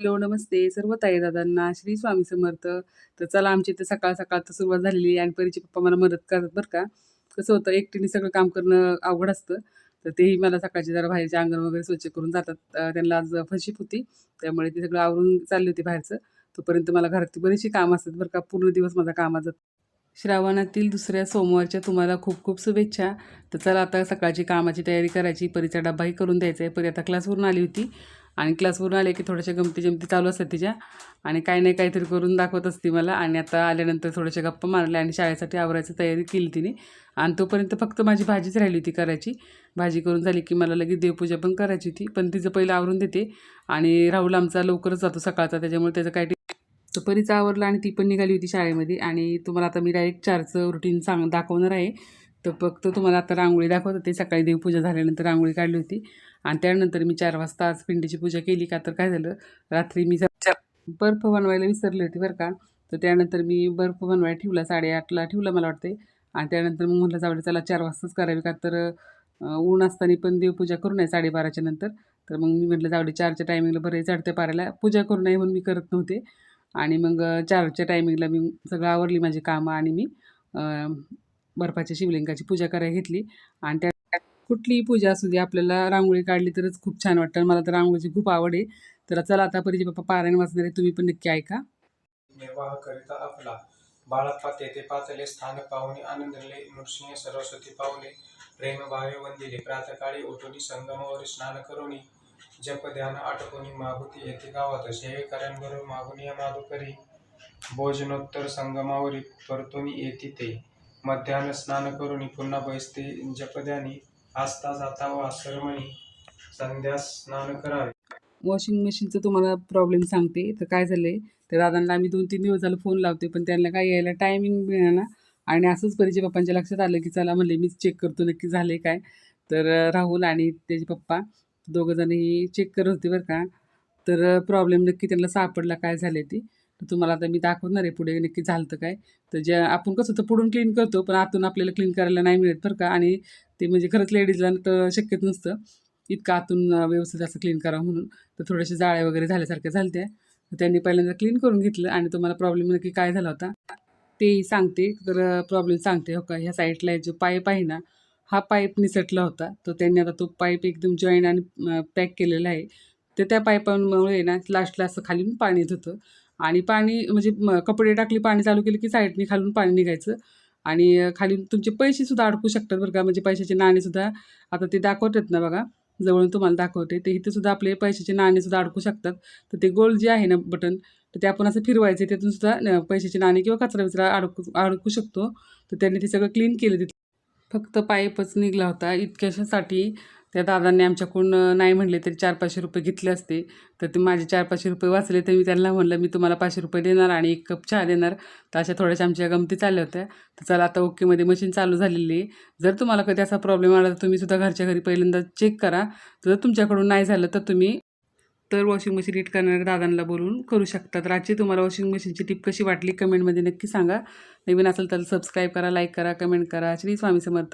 Hello नमस्ते. सर्व ताई दादांना श्री स्वामी समर्थ. तर चला आमची इथे सकाळ सकाळ तर सुरुवात झालेली आहे आणि परीचे पप्पा मला मदत करतात बरं का. कसं होतं एकटीने सगळं काम करणं अवघड असतं. तर तेही मला सकाळची जरा बाहेरचे अंगण वगैरे स्वच्छ करून जातात. त्यांना आज फशीप होती त्यामुळे ते सगळं आवरून चालली होती बाहेरचं. तोपर्यंत मला घरातली बरीचशी कामं असतात बरं का. पूर्ण दिवस माझा कामाचा श्रावणातील दुसऱ्या सोमवारच्या तुम्हाला खूप खूप शुभेच्छा. तर चला आता सकाळची कामाची तयारी करायची. परीचा डब्बाही करून द्यायचा आहे. परी आता क्लासवरून आली होती. आणि क्लासवरून आले की थोड्याशा गमती जमती चालू असतात तिच्या. आणि काही नाही काहीतरी करून दाखवत असते मला. आणि आता आल्यानंतर थोड्याशा गप्पा मारल्या आणि शाळेसाठी आवरायची तयारी केली तिने. आणि तोपर्यंत फक्त माझी भाजीच राहिली होती करायची. भाजी करून झाली की मला लगेच देवपूजा पण करायची होती. पण तिचं पहिलं आवरून देते. आणि राहुल आमचा लवकरच जातो सकाळचा. त्याच्यामुळे त्याचं काय तर परीच आवरलं आणि ती पण निघाली होती शाळेमध्ये आणि तुम्हाला आता मी डायरेक्ट चारचं रुटीन सांग दाखवणार आहे. तर फक्त तुम्हाला आता रांगोळी दाखवत होते. सकाळी देवपूजा झाल्यानंतर रांगोळी काढली होती. आणि त्यानंतर मी चार वाजता आज पिंडीची पूजा केली का तर काय झालं? रात्री मी बर्फ बनवायला विसरली होती बरं का तर त्यानंतर मी बर्फ बनवायला ठेवला साडेआठला ठेवला मला वाटते आणि त्यानंतर मग म्हटलं जावडे चला चार वाजताच करावी का तर ऊन असताना पण देवपूजा करू नये साडेबाराच्या नंतर. तर मग मी म्हटलं जावडे चारच्या टायमिंगला बरं चढते पारायला पूजा करू नये म्हणून मी करत नव्हते. आणि मग चारच्या टायमिंगला मी सगळं आवरली माझी कामं आणि मी बर्फाच्या शिवलिंगाची पूजा करायला घेतली. आणि त्या कुठलीही पूजा असू दे आपल्याला रांगोळी काढली तरच खूप छान वाटतं. मला तर रांगोळीची खूप आवड आहे. तर चला आता परिजी बाप्पा पारायण वाचणार आहे तुम्ही पण नक्की ऐका. निर्वाह करिता आपला. बाळप्पा तेथे पाचले स्थान पाहुणे आनंदले नृसिंह सरस्वती पाहुणे प्रेमभावे वंदिले प्रातकाळी उठोनी संगमावर स्नान करुणी जप ध्यान मागुती येथे गावात सेवेकऱ्यांबरोबर मागुनी मागू माधुकरी भोजनोत्तर संगमावरी परतोनी येती ते मध्यान्ह स्नान करून पुन्हा बैसते जपध्यानी. आस्था जाता व आश्रमणी संध्या स्नान करावे. वॉशिंग मशीनचं तुम्हाला प्रॉब्लेम सांगते. तर काय झालं आहे तर दादांना आम्ही दोन तीन दिवस झालं फोन लावते पण त्यांना काय यायला टायमिंग मिळाला आणि असंच परिचय पप्पांच्या लक्षात आलं की चला म्हणले मीच चेक करतो नक्की झाले काय. तर राहुल आणि त्याचे पप्पा दोघंजणही चेक करत होते बरं का. तर प्रॉब्लेम नक्की त्यांना सापडला काय झाले ती. तर तुम्हाला आता मी दाखवणार आहे पुढे नक्की झालं तर काय. तर ज्या आपण कसं तर पुढून क्लीन करतो पण आतून आपल्याला क्लीन करायला नाही मिळत बरं का. आणि ते म्हणजे खरंच लेडीजला तर शक्यच नसतं. इतकं आतून व्यवस्थित असं क्लीन करावं म्हणून. तर थोडेसे जाळ्या वगैरे झाल्यासारख्या झालत्या. तर त्यांनी पहिल्यांदा क्लीन करून घेतलं आणि तुम्हाला प्रॉब्लेम नक्की काय झाला होता तेही सांगते. तर प्रॉब्लेम सांगते हो का. ह्या साईडला जो पाईप आहे ना हा पाईप निसटला होता. तर त्यांनी आता तो पाईप एकदम जॉईन आणि पॅक केलेला आहे. तर त्या पाईपांमुळे ना लास्टला असं खाली पाणी येत होतं. आणि पाणी म्हणजे कपडे टाकले पाणी चालू केलं की साईडने खालून पाणी निघायचं. आणि खाली तुमचे पैसेसुद्धा अडकू शकतात बरं का. म्हणजे पैशाचे नाणेसुद्धा आता ते दाखवतात ना बघा. जवळून तुम्हाला दाखवते. ते इथेसुद्धा आपले पैशाचे नाणेसुद्धा अडकू शकतात. तर ते गोल जे आहे ना बटन तर ते आपण असं फिरवायचे त्यातून सुद्धा न- पैशाचे नाणे किंवा कचरा विचरा अडकू अडकू शकतो. तर त्यांनी ते सगळं क्लीन केलं तिथे. फक्त पाईपच निघला होता. इतक्याशासाठी त्या दादांनी आमच्याकडून नाही म्हणले तरी चार पाचशे रुपये घेतले असते. तर ते माझे चार पाचशे रुपये वाचले तर मी त्यांना म्हणलं मी तुम्हाला पाचशे रुपये देणार आणि एक कप चहा देणार. तर अशा थोड्याशा आमच्या गमती चालल्या होत्या. तर चला आता ओकेमध्ये मशीन चालू झालेली आहे. जर तुम्हाला कधी असा प्रॉब्लेम आला तर तुम्ही सुद्धा घरच्या घरी पहिल्यांदा चेक करा. जर तुमच्याकडून नाही झालं तर तुम्ही तर वॉशिंग मशीन रीट करणाऱ्या दादांना बोलून करू शकतात. तर तुम्हाला वॉशिंग मशीनची टिप कशी वाटली? कमेंटमध्ये नक्की सांगा. नवीन असेल तर सबस्क्राईब करा लाईक करा कमेंट करा. श्री स्वामी समर्थ.